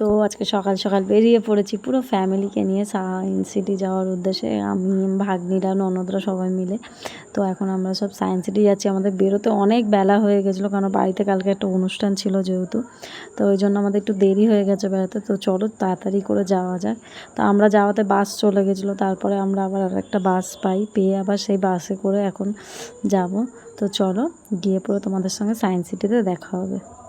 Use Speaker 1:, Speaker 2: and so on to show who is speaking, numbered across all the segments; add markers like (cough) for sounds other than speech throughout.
Speaker 1: তো আজকে সকাল সকাল বেরিয়ে পড়েছি পুরো ফ্যামিলিকে নিয়ে সায়েন্স সিটি যাওয়ার উদ্দেশ্যে। আমি, ভাগ্নিরা, ননদরা সবাই মিলে। তো এখন আমরা সব সায়েন্স সিটি যাচ্ছি। আমাদের বেরোতে অনেক বেলা হয়ে গেছিল, কারণ বাড়িতে কালকে একটা অনুষ্ঠান ছিল যেহেতু। তো ওই জন্য আমাদের একটু দেরি হয়ে গেছে বেড়াতে। তো চলো তাড়াতাড়ি করে যাওয়া যাক। তো আমরা যাওয়াতে বাস চলে গেছিল, তারপরে আমরা আবার আর একটা বাস পাই, পেয়ে আবার সেই বাসে করে এখন যাব। তো চলো গিয়ে পরে তোমাদের সঙ্গে সায়েন্স সিটিতে দেখা হবে।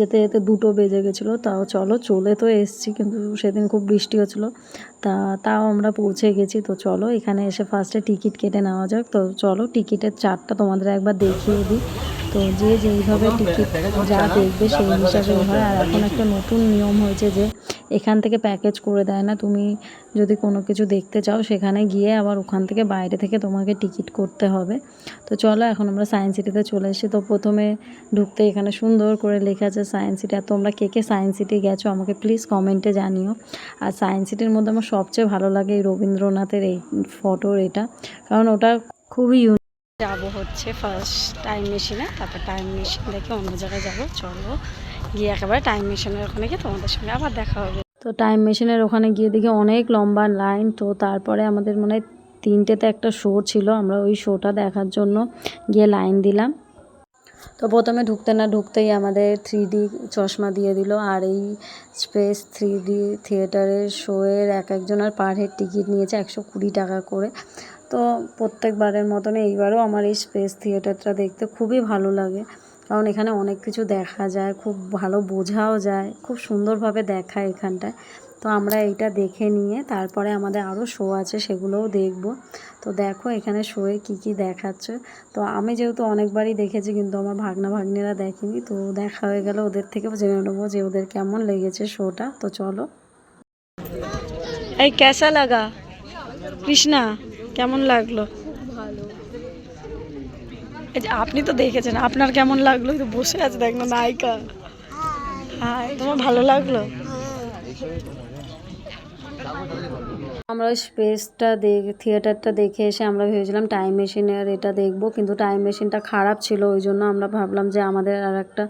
Speaker 1: যেতে যেতে দুটো বেজে গেছিল। তাও চলো, চলে তো এসছি, কিন্তু সেদিন খুব বৃষ্টি হচ্ছিল। তা, তাও আমরা পৌঁছে গেছি, তো চলো এখানে এসে ফার্স্টে টিকিট কেটে নেওয়া যাক। তো চলো টিকিটের চারটা তোমাদের একবার দেখিয়ে দিই। তো যে যেইভাবে টিকিট যা দেখবে সেই হিসাবে হয়। আর এখন একটা নতুন নিয়ম হয়েছে যে এখান থেকে প্যাকেজ করে দেয় না। তুমি যদি কোনো কিছু দেখতে চাও, সেখানে গিয়ে আবার ওখান থেকে বাইরে থেকে তোমাকে টিকিট করতে হবে। তো চলো, এখন আমরা সায়েন্স সিটিতে চলে এসেছি। তো প্রথমে ঢুকতে এখানে সুন্দর করে লেখা আছে সায়েন্স সিটি আর তোমরা কে কে সায়েন্স সিটি গেছো, আমাকে প্লিজ কমেন্টে জানিও। আর সায়েন্স সিটির মধ্যে আমার সবচেয়ে ভালো লাগে এই রবীন্দ্রনাথের এই ফটোর এটা। কারণ ওটা খুবই ইউনিক যাব হচ্ছে ফার্স্ট টাইম মেশিনে তারপর টাইম মেশিন দেখে অন্য জায়গায় যাব। চলো, গিয়ে একেবারে টাইম মেশিনের ওখানে গিয়ে তোমাদের সঙ্গে আবার দেখা হবে। তো টাইম মেশিনের ওখানে গিয়ে দেখি অনেক লম্বা লাইন তো তারপরে আমাদের মনে হয় তিনটেতে একটা শো ছিল, আমরা ওই শোটা দেখার জন্য গিয়ে লাইন দিলাম। তো প্রথমে ঢুকতে না ঢুকতেই আমাদের থ্রি চশমা দিয়ে দিল, আর এই স্পেস থ্রি ডি থিয়েটারের শোয়ের এক একজনের পার হেড টিকিট নিয়েছে একশো কুড়ি টাকা করে। তো প্রত্যেকবারের মতন এইবারও আমার এই স্পেস থিয়েটারটা দেখতে খুবই ভালো লাগে। কারণ এখানে অনেক কিছু দেখা যায়, খুব ভালো বোঝাও যায়, খুব সুন্দরভাবে দেখায় এখানটায়। তো আমরা এইটা দেখে নিয়ে তারপরে আমাদের আরও শো আছে, সেগুলোও দেখব। তো দেখো এখানে শোয়ে কি কি দেখাচ্ছে। তো আমি যেহেতু অনেকবারই দেখেছি, কিন্তু আমার ভাগনা ভাগ্নিরা দেখেনি, তো দেখা হয়ে গেলে ওদের থেকে জেনে নেব যে ওদের কেমন লেগেছে শোটা তো চলো। এই কেসা লাগা? কৃষ্ণা, কেমন লাগল? যে আপনি তো দেখেছেন, আপনার কেমন লাগল? বসে আছে দেখ না নায়িকা। হাই তোমার ভালো লাগল? আমরা স্পেসটা দেখ, থিয়েটারটা দেখে এসে আমরা ভেবেছিলাম টাইম মেশিনের এটা দেখব, কিন্তু টাইম মেশিনটা খারাপ ছিল, ওই জন্য আমরা ভাবলাম যে আমাদের আর একটা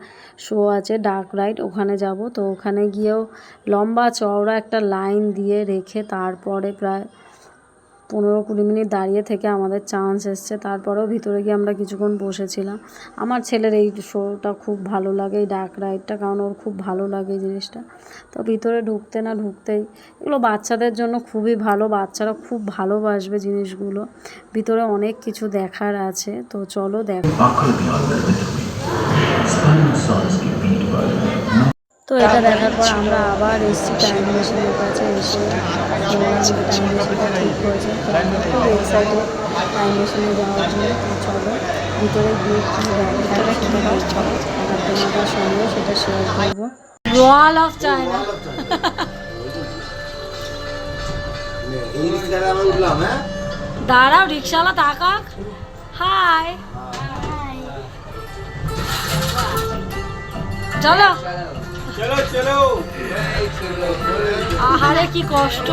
Speaker 1: শো আছে ডার্ক রাইড ওখানে যাব। তো ওখানে গিয়েও লম্বা চওড়া একটা লাইন দিয়ে রেখে তারপরে প্রায় পনেরো কুড়ি মিনিট দাঁড়িয়ে থেকে আমাদের চান্স এসছে। তারপরেও ভিতরে গিয়ে আমরা কিছুক্ষণ বসেছিলাম। আমার ছেলের এই শোটা খুব ভালো লাগে, এই ডাক রাইডটা কারণ ওর খুব ভালো লাগে এই জিনিসটা। তো ভিতরে ঢুকতে না ঢুকতেই, এগুলো বাচ্চাদের জন্য খুবই ভালো, বাচ্চারা খুব ভালোবাসবে জিনিসগুলো। ভিতরে অনেক কিছু দেখার আছে, তো চলো দেখো তো এটা দেখার পর আমরা আবার এসেছি টাইম মেশিনের কাছে এসে টাইম মেশিনটা ঠিক হয়েছে। খুব এক্সাইটেড টাইম মেশিনে যাওয়ার জন্য। চলো ভিতরে গিয়ে কী দেখার সেটা চলো আর তোমাদের সঙ্গে সেটা শেয়ার করব। ওয়াল অফ চায়না
Speaker 2: হ্যাঁ
Speaker 1: দাঁড়াও রিক্সাওয়ালা তাকাক। হাই চলো। আহারে কি কষ্ট।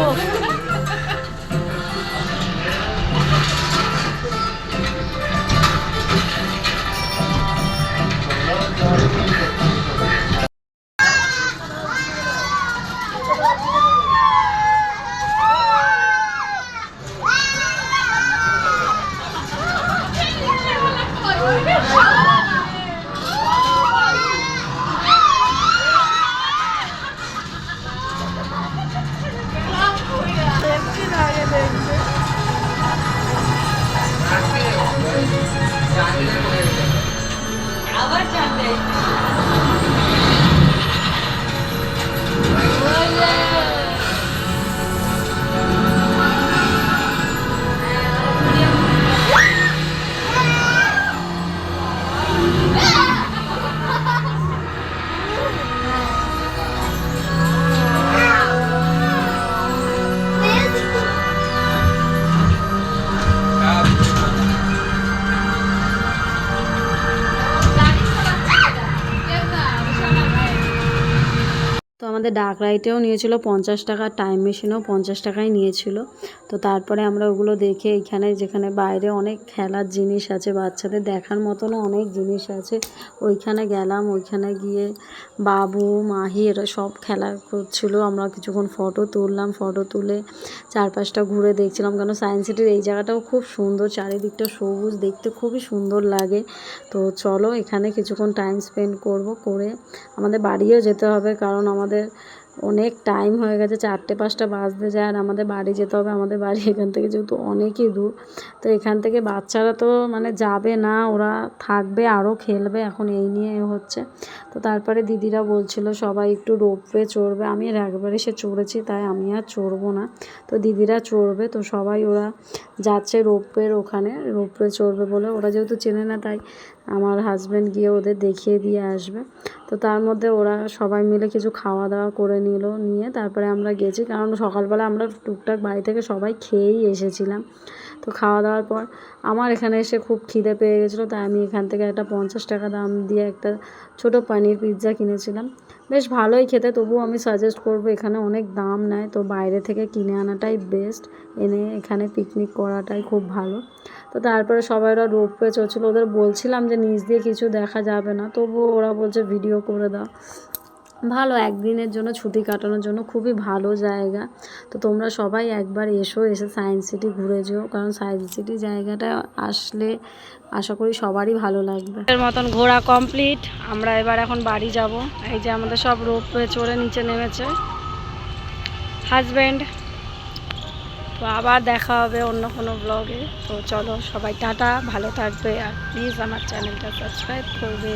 Speaker 1: আমাদের ডাক রাইটেও নিয়েছিল পঞ্চাশ টাকা টাইম মেশিনেও পঞ্চাশ টাকাই নিয়েছিল। তো তারপরে আমরা ওগুলো দেখে এখানে, যেখানে বাইরে অনেক খেলার জিনিস আছে, বাচ্চাদের দেখার মতনও অনেক জিনিস আছে। ওইখানে গেলাম, ওইখানে গিয়ে বাবু, মাহি, এরা সব খেলা করছিল। আমরা কিছুক্ষণ ফটো তুললাম ফটো তুলে চারপাশটা ঘুরে দেখছিলাম কেন সায়েন্স সিটির এই জায়গাটাও খুব সুন্দর, চারিদিকটা সবুজ, দেখতে খুবই সুন্দর লাগে। তো চলো এখানে কিছুক্ষণ টাইম স্পেন্ড করব, করে আমাদের বাড়িও যেতে হবে, কারণ আমাদের অনেক টাইম হয়ে গেছে, চারটে, পাঁচটা বাজতে যায় আর আমাদের বাড়ি যেতে হবে, আমাদের বাড়ি (laughs) এখান থেকে যেহেতু অনেকই দূর, তো এখান থেকে বাচ্চারা তো মানে যাবে না, ওরা থাকবে আরও খেলবে, এখন এই নিয়ে হচ্ছে। তো তারপরে দিদিরা বলছিল, সবাই একটু রোপওয়ে চড়বে, আমি এর একবারে সে চড়েছি, তাই আমি আর চড়বো না। তো দিদিরা চড়বে, তো সবাই ওরা যাচ্ছে রোপওয়ের ওখানে রোপওয়ে চড়বে বলে, ওরা যেহেতু চেনে না, তাই আমার হাজব্যান্ড গিয়ে ওদের দেখিয়ে দিয়ে আসবে। তো তার মধ্যে ওরা সবাই মিলে কিছু খাওয়া দাওয়া করে নিল, নিয়ে তারপরে আমরা গেছি। কারণ সকালবেলা আমরা টুকটাক বাড়ি থেকে সবাই খেয়েই এসেছিলাম। তো খাওয়া দাওয়ার পর আমার এখানে এসে খুব খিদে পেয়ে গেছিল। তাই আমি এখান থেকে একটা পঞ্চাশ টাকা দাম দিয়ে একটা ছোট পানির পিৎজা কিনেছিলাম। বেশ ভালোই খেতে, তবুও আমি সাজেস্ট করব এখানে অনেক দাম নেয়। তো বাইরে থেকে কিনে আনাটাই বেস্ট এনে এখানে পিকনিক করাটাই খুব ভালো। তো তারপরে সবাই ওরা রোপ রোপওয়ে চলছিল ওদের বলছিলাম যে, নিচ দিয়ে কিছু দেখা যাবে না। তবুও ওরা বলছে ভিডিও করে দাও। ভালো, একদিনের জন্য ছুটি কাটানোর জন্য খুবই ভালো জায়গা। তো তোমরা সবাই একবার এসো, এসে সায়েন্স সিটি ঘুরে যেও, কারণ সায়েন্স সিটি জায়গাটা আসলে আশা করি সবারই ভালো লাগবে। এর মতন ঘোরা কমপ্লিট আমরা এবার এখন বাড়ি যাব। এই যে আমাদের সব রোপওয়ে চড়ে নিচে নেমেছে। হাজব্যান্ড তো আবার দেখা হবে অন্য কোনো ব্লগে তো চলো সবাই টাটা, ভালো থাকবে। আর প্লিজ আমার চ্যানেলটা সাবস্ক্রাইব করবে।